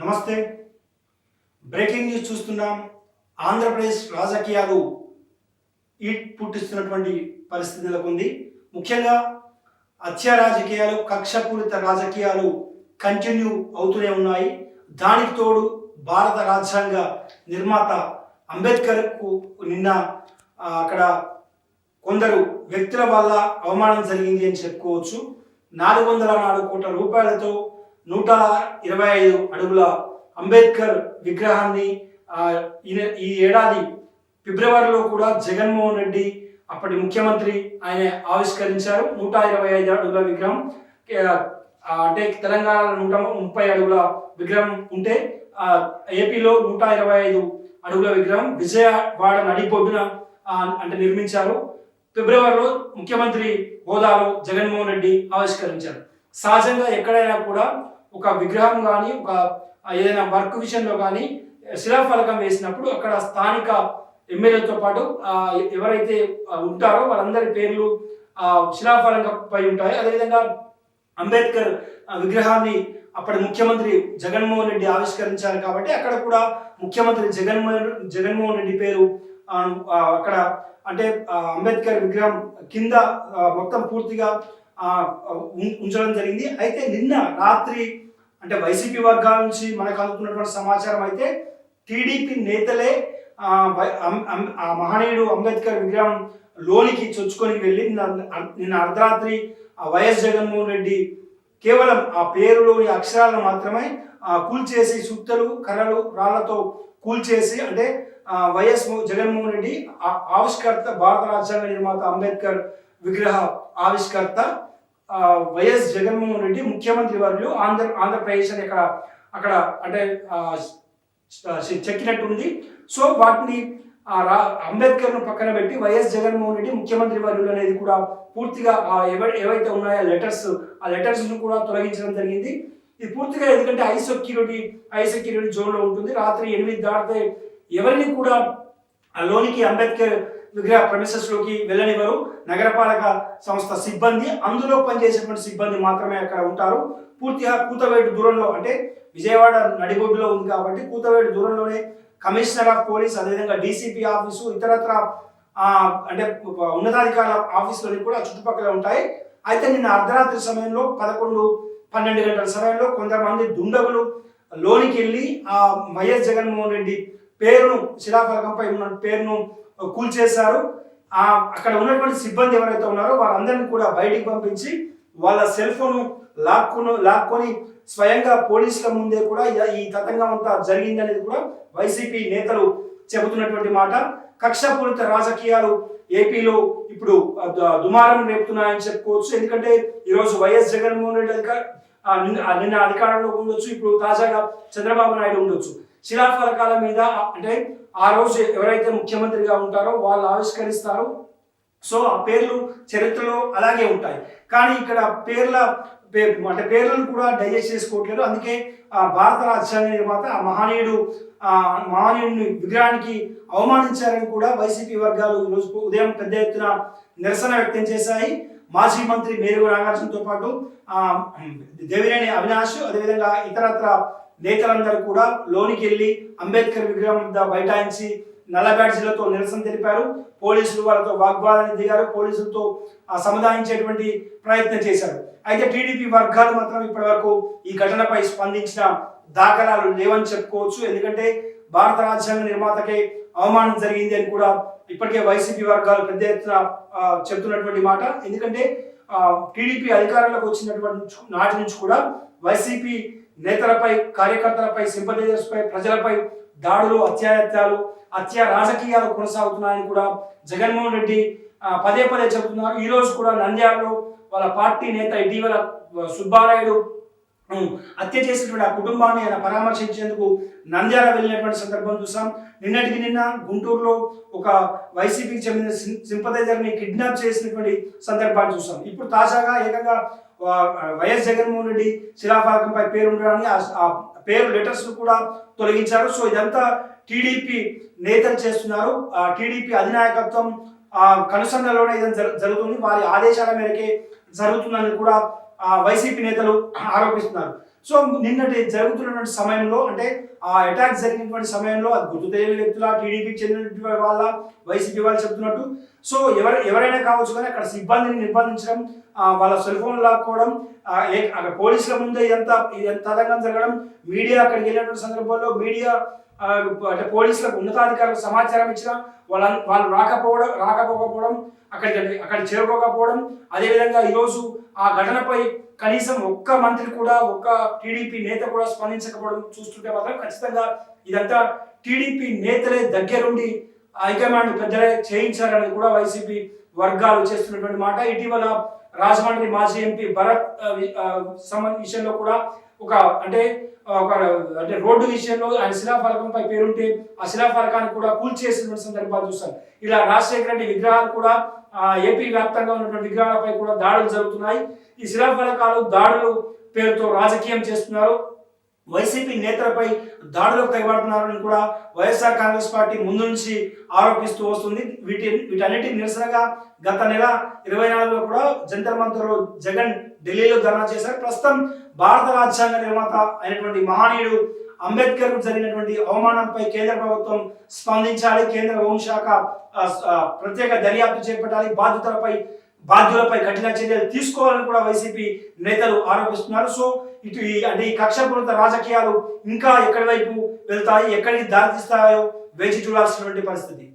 నమస్తే. Breaking news చూస్తున్నాం. ఆంధ్రప్రదేశ్ రాజకీయాలు ఈట్ పుట్టిస్తున్నటువంటి పరిస్థితి నెలకొంది. ముఖ్యంగా హత్య రాజకీయాలు కక్షపూరిత రాజకీయాలు కంటిన్యూ అవుతూనే ఉన్నాయి. దానికి తోడు భారత రాజ్యాంగ నిర్మాత అంబేద్కర్కు నిన్న అక్కడ కొందరు వ్యక్తుల వల్ల అవమానం జరిగింది అని చెప్పుకోవచ్చు. నాలుగు వందల నాలుగు కోట్ల రూపాయలతో నూట ఇరవై ఐదు అడుగుల అంబేద్కర్ విగ్రహాన్ని ఈ- ఏడాది ఫిబ్రవరిలో కూడా జగన్మోహన్ రెడ్డి అప్పటి ముఖ్యమంత్రి ఆయన ఆవిష్కరించారు. నూట ఇరవై ఐదు అడుగుల విగ్రహం. అంటే తెలంగాణ నూట ముప్పై అడుగుల విగ్రహం ఉంటే ఏపీలో నూట ఇరవై ఐదు అడుగుల విగ్రహం విజయవాడ నడిబొడ్డున అంటే నిర్మించారు. ఫిబ్రవరిలో ముఖ్యమంత్రి హోదాలో జగన్మోహన్ రెడ్డి ఆవిష్కరించారు. సహజంగా ఎక్కడైనా కూడా ఒక విగ్రహం కానీ ఒక ఏదైనా వర్క్ విషయంలో కానీ శిలాఫలకం వేసినప్పుడు అక్కడ స్థానిక ఎమ్మెల్యేతో పాటు ఎవరైతే ఉంటారో వాళ్ళందరి పేర్లు ఆ, శిలాఫలకంపై ఉంటాయి. అదేవిధంగా అంబేద్కర్ విగ్రహాన్ని అప్పటి ముఖ్యమంత్రి జగన్మోహన్ రెడ్డి ఆవిష్కరించారు కాబట్టి అక్కడ కూడా ముఖ్యమంత్రి జగన్మోహన్ జగన్మోహన్ రెడ్డి పేరు అక్కడ అంటే అంబేద్కర్ విగ్రహం కింద మొత్తం పూర్తిగా ఉంచడం జరిగింది. అయితే నిన్న రాత్రి అంటే వైసీపీ వర్గాల నుంచి మనకు అందుకున్నటువంటి సమాచారం అయితే టీడీపీ నేతలే ఆ, ఆ మహనీయుడు అంబేద్కర్ విగ్రహం లోనికి చొచ్చుకొని వెళ్ళి నిన్న అర్ధరాత్రి ఆ వైఎస్ జగన్మోహన్ రెడ్డి కేవలం ఆ పేరులోని అక్షరాలను మాత్రమే ఆ, కూల్చేసి సుత్తలు కర్రలు రాళ్ళతో కూల్చేసి అంటే వైఎస్ జగన్మోహన్ రెడ్డి ఆవిష్కర్త భారత రాజ్యాంగ నిర్మాత అంబేద్కర్ విగ్రహ ఆవిష్కర్త వైఎస్ జగన్మోహన్ రెడ్డి ముఖ్యమంత్రి వర్యులు ఆంధ్ర ఆంధ్రప్రదేశ్ అని అక్కడ అక్కడ అంటే చెక్కినట్టుంది. సో వాటిని రా అంబేద్కర్ను పక్కన పెట్టి వైఎస్ జగన్మోహన్ రెడ్డి ముఖ్యమంత్రి వర్యులు అనేది కూడా పూర్తిగా ఎవ- ఏవైతే ఉన్నాయో లెటర్స్ ఆ లెటర్స్ను కూడా తొలగించడం జరిగింది. ఇది పూర్తిగా ఎందుకంటే హై సెక్యూరిటీ హై సెక్యూరిటీ జోన్లో ఉంటుంది. రాత్రి ఎనిమిది దాటితే ఎవరిని కూడా ఆ లోనికి అంబేద్కర్ విగ్రహ ప్రమిసెస్లోకి లోకి వెళ్ళనివ్వరు. నగరపాలక సంస్థ సిబ్బంది అందులో పనిచేసేటువంటి సిబ్బంది మాత్రమే అక్కడ ఉంటారు. పూర్తిగా కూతవేటు దూరంలో అంటే విజయవాడ నడిబొడ్డులో ఉంది కాబట్టి కూతవేటు దూరంలోనే కమిషనర్ ఆఫ్ పోలీస్ అదేవిధంగా డీసీపీ ఆఫీసు ఇతరత్ర అంటే ఉన్నతాధికారుల ఆఫీసులు కూడా చుట్టుపక్కల ఉంటాయి. అయితే నిన్న అర్ధరాత్రి సమయంలో పదకొండు పన్నెండు గంటల సమయంలో కొంతమంది దుండగులు లోనికి వెళ్ళి ఆ వైఎస్ జగన్మోహన్ రెడ్డి పేరును శిలాఫలకంపై ఉన్న పేరును కూల్చేశారు ఆ అక్కడ ఉన్నటువంటి సిబ్బంది ఎవరైతే ఉన్నారో వారందరిని కూడా బయటికి పంపించి వాళ్ళ సెల్ ఫోన్ లాక్కును లాక్కొని స్వయంగా పోలీసుల ముందే కూడా ఈ తతంగం అంతా జరిగిందనేది కూడా వైసీపీ నేతలు చెబుతున్నటువంటి మాట. కక్షపూరిత రాజకీయాలు ఏపీలో ఇప్పుడు దుమారం రేపుతున్నాయని చెప్పుకోవచ్చు. ఎందుకంటే ఈరోజు వైఎస్ జగన్మోహన్ రెడ్డి అధికార ఆ, నిన్న అధికారంలో ఉండొచ్చు ఇప్పుడు తాజాగా చంద్రబాబు నాయుడు ఉండొచ్చు. శిలాఫలకాల మీద అంటే ఆ రోజు ఎవరైతే ముఖ్యమంత్రిగా ఉంటారో వాళ్ళు ఆవిష్కరిస్తారు. సో ఆ పేర్లు చరిత్రలో అలాగే ఉంటాయి. కానీ ఇక్కడ పేర్ల అంటే పేర్లను కూడా డైజెస్ట్ చేసుకోవట్లేదు. అందుకే ఆ భారత రాజ్యాంగ నిర్మాత ఆ మహనీయుడు ఆ మహనీయుడిని విగ్రహానికి అవమానించారని కూడా వైసీపీ వర్గాలు ఈరోజు ఉదయం పెద్ద ఎత్తున నిరసన వ్యక్తం చేశాయి. మాజీ మంత్రి మేరుగు నాగార్జునతో పాటు దేవిరేణి దేవినేని అవినాష్ అదేవిధంగా ఇతరత్ర నేతలందరూ కూడా లోనికి వెళ్ళి అంబేద్కర్ విగ్రహం వద్ద బైఠాయించి నల్ల బ్యాడ్జీలతో నిరసన తెలిపారు. పోలీసులు వాళ్ళతో వాగ్వాదాన్ని దిగారు. పోలీసులతో సముదాయించేటువంటి ప్రయత్నం చేశారు. అయితే టీడీపీ వర్గాలు మాత్రం ఇప్పటివరకు ఈ ఘటనపై స్పందించిన దాఖలాలు లేవని చెప్పుకోవచ్చు. ఎందుకంటే భారత రాజ్యాంగ నిర్మాతకే అవమానం జరిగింది అని కూడా ఇప్పటికే వైసీపీ వర్గాలు పెద్ద ఎత్తున చెప్తున్నటువంటి మాట. ఎందుకంటే టీడీపీ అధికారంలోకి వచ్చినటువంటి నాటి నుంచి కూడా వైసీపీ నేతలపై కార్యకర్తలపై సింపథైజర్స్పై ప్రజలపై దాడులు అత్యాయత్యాలు అత్య రాజకీయాలు కొనసాగుతున్నాయని కూడా జగన్మోహన్ రెడ్డి పదే పదే చెబుతున్నారు. ఈరోజు కూడా నంద్యాలలో వాళ్ళ పార్టీ నేత ఇటీవల సుబ్బారాయుడు హత్య చేసినటువంటి ఆ కుటుంబాన్ని ఆయన పరామర్శించేందుకు నంద్యాల వెళ్ళినటువంటి సందర్భం చూసాం. నిన్నటికి నిన్న గుంటూరులో ఒక వైసీపీకి చెందిన సింపథైజర్ని కిడ్నాప్ చేసినటువంటి సందర్భాన్ని చూసాం. ఇప్పుడు తాజాగా ఏకంగా వైఎస్ జగన్మోహన్ రెడ్డి శిలాఫలకంపై పేరు ఉండడానికి ఆ- పేరు లెటర్స్ కూడా తొలగించారు. సో ఇదంతా టీడీపీ నేతలు చేస్తున్నారు. ఆ టీడీపీ అధినాయకత్వం ఆ కనుసన్నలోనే ఇదంతా జరుగుతుంది. వారి ఆదేశాల మేరకే జరుగుతుందని కూడా వైసీపీ నేతలు ఆరోపిస్తున్నారు. సో నిన్నటి జరుగుతున్నటువంటి సమయంలో అంటే ఆ అటాక్ జరిగినటువంటి సమయంలో అది గుర్తు తెలియని వ్యక్తుల టీడీపీకి చెందినటువంటి వాళ్ళ వైసీపీ వాళ్ళు చెప్తున్నట్టు. సో ఎవరు ఎవరైనా కావచ్చు కానీ అక్కడ సిబ్బందిని నిర్బంధించడం వాళ్ళ సెల్ ఫోన్ లాక్కోవడం అక్కడ పోలీసుల ముందే ఎంత ఇదంతా జరగడం మీడియా అక్కడికి వెళ్ళినటువంటి సందర్భంలో మీడియా అంటే పోలీసులకు ఉన్నతాధికారులకు సమాచారం ఇచ్చిన వాళ్ళ వాళ్ళు రాకపోవడం రాకపోకపోవడం అక్కడ అక్కడ చేరుకోకపోవడం అదేవిధంగా ఈరోజు ఆ ఘటనపై కనీసం ఒక్క మంత్రి కూడా ఒక్క టీడీపీ నేత కూడా స్పందించకపోవడం చూస్తుంటే మాత్రం ఖచ్చితంగా ఇదంతా టీడీపీ నేతలే దగ్గరుండి హైకమాండ్ పెద్దలే చేయించారని కూడా వైసీపీ వర్గాలు చేస్తున్నటువంటి మాట. ఇటీవల రాజమండ్రి మాజీ ఎంపీ భరత్ సంబంధ విషయంలో కూడా ఒక అంటే ఒక అంటే రోడ్డు విషయంలో ఆయన శిలాఫలకంపై పేరుంటే ఆ శిలాఫలకాన్ని కూడా కూల్చేసినటువంటి సందర్భాలు చూస్తాం. ఇలా రాజశేఖర రెడ్డి విగ్రహాలు కూడా ఏపీ వ్యాప్తంగా ఉన్నటువంటి విగ్రహాలపై కూడా దాడులు జరుగుతున్నాయి. ఈ శిలాఫలకాలు దాడులు పేరుతో రాజకీయం చేస్తున్నారు. వైసీపీ నేతలపై దాడులకు తెగబడుతున్నారని కూడా వైఎస్ఆర్ కాంగ్రెస్ పార్టీ ముందు నుంచి ఆరోపిస్తూ వస్తుంది. వీటి వీటన్నిటి నిరసనగా గత నెల ఇరవై నాలుగులో కూడా జంతర్ మంతర్లో జగన్ ఢిల్లీలో ధర్నా చేశారు. ప్రస్తుతం భారత రాజ్యాంగ నిర్మాత అయినటువంటి మహనీయుడు అంబేద్కర్ జరిగినటువంటి అవమానంపై కేంద్ర ప్రభుత్వం స్పందించాలి. కేంద్ర హోంశాఖ ప్రత్యేక దర్యాప్తు చేపట్టాలి. బాధితులపై బాధ్యులపై కఠిన చర్యలు తీసుకోవాలని కూడా వైసీపీ నేతలు ఆరోపిస్తున్నారు. సో ఇటు ఈ అంటే ఈ కక్షపూరిత రాజకీయాలు ఇంకా ఎక్కడి వైపు వెళ్తాయి ఎక్కడికి దారితీస్తాయో వేచి చూడాల్సినటువంటి పరిస్థితి.